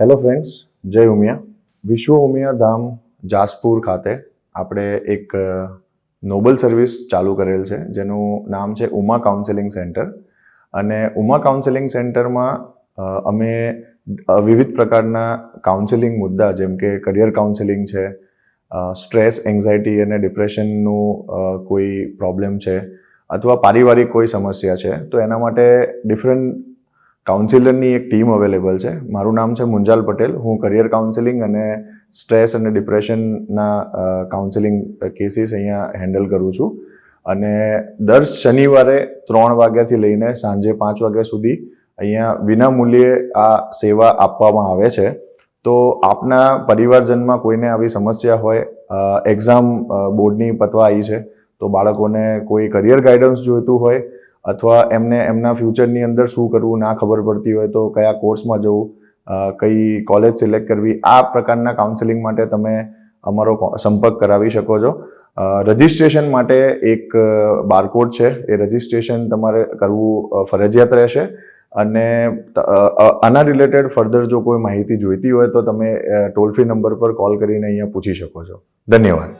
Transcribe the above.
Hello friends જય ઉમિયા. વિશ્વ ઉમિયા ધામ જાસપુર ખાતે આપણે એક નોબલ સર્વિસ ચાલુ કરેલ છે, જેનું નામ છે ઉમા કાઉન્સેલિંગ સેન્ટર. અને ઉમા કાઉન્સેલિંગ સેન્ટરમાં અમે વિવિધ પ્રકારના કાઉન્સેલિંગ મુદ્દા, જેમ કે કરિયર કાઉન્સેલિંગ છે સ્ટ્રેસ, એન્ઝાયટી અને ડિપ્રેશનનું કોઈ પ્રોબ્લેમ છે, અથવા પારિવારિક કોઈ સમસ્યા છે, તો એના માટે ડિફરન્ટ કાઉન્સિલરની એક ટીમ અવેલેબલ છે. મારું નામ છે મુંજાલ પટેલ. હું કરિયર કાઉન્સિલિંગ અને સ્ટ્રેસ અને ડિપ્રેશનના કાઉન્સિલિંગ કેસીસ અહીંયા હેન્ડલ કરું છું. અને દર શનિવારે ત્રણ વાગ્યાથી લઈને સાંજે પાંચ વાગ્યા સુધી અહીંયા વિના મૂલ્યે આ સેવા આપવામાં આવે છે. તો આપના પરિવારજનમાં કોઈને આવી સમસ્યા હોય એક્ઝામ બોર્ડની પતવા આવી છે, તો બાળકોને કોઈ કરિયર ગાઈડન્સ જોઈતું હોય અથવા એમને એમના ફ્યુચરની અંદર શું કરવું, ના ખબર પડતી હોય તો કયા કોર્સમાં જવું કઈ કોલેજ સિલેક્ટ કરવી, આ પ્રકારના કાઉન્સેલિંગ માટે તમે અમારો સંપર્ક કરાવી શકો છો. રજિસ્ટ્રેશન માટે એક બારકોડ છે. એ રજિસ્ટ્રેશન તમારે કરવું ફરજિયાત રહેશે. અને આના રિલેટેડ ફર્ધર જો કોઈ માહિતી જોઈતી હોય તો તમે ટોલ ફ્રી નંબર પર કોલ કરીને અહીંયા પૂછી શકો છો. ધન્યવાદ.